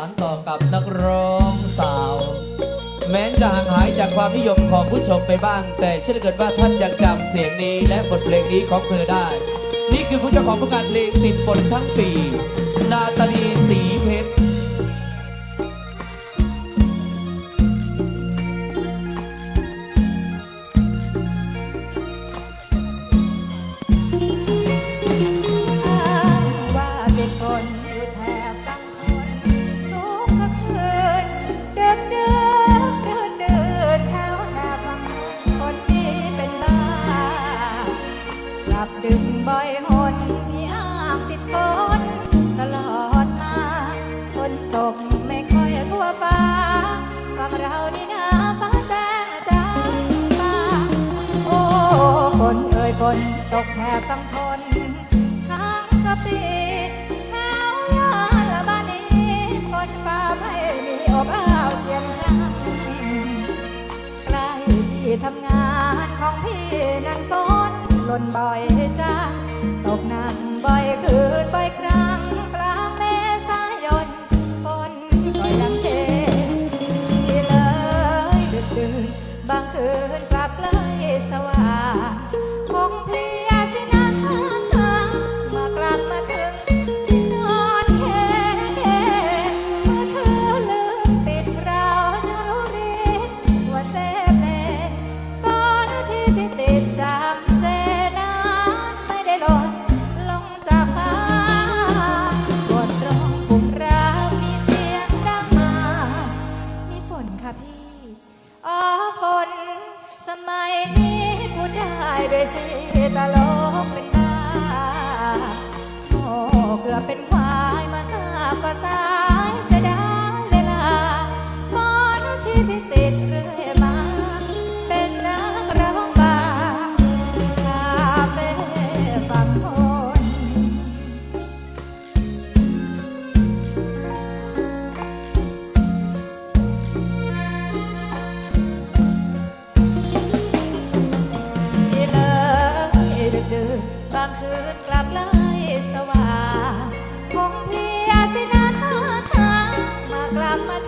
านต่อกับนักร้องสาว แม้จะห่างหายจากความนิยมของผู้ชมไปบ้าง แต่เชื่อเหลือเกินว่าท่านยังจำเสียงนี้และบทเพลงนี้ของเธอได้ นี่คือผู้เจ้าของผลงานเพลงติดฝนทั้งปี ลับดึงบ่อยหนมีอางติดฝนตลอดมาฝนตกไม่ค่อยทั่วฟ้าฝั่งเรานี่นาฟ้าแจ้งจ้าฟ้าโอ้ฝนเอ่ยฝนตกแทบต้องทนทั้งกะปีแถวยาละบ้านนี้ฝนฟ้าไม่มีอบอ้าวเทียมรังใกล้ที่ทำงานของพี่นั้นฝน หล่นบ่อยจ้าตกหนักบ่อยคืนบ่อยครั้งกลางเมษายนฝนก็ยังเทเลยดึกดื่นบางคืนกลับเลยสว่าง สมัยนี้พูดได้ด้วยสิตลกเป็นบ้าโอ้เกือบเป็นความ กลับมา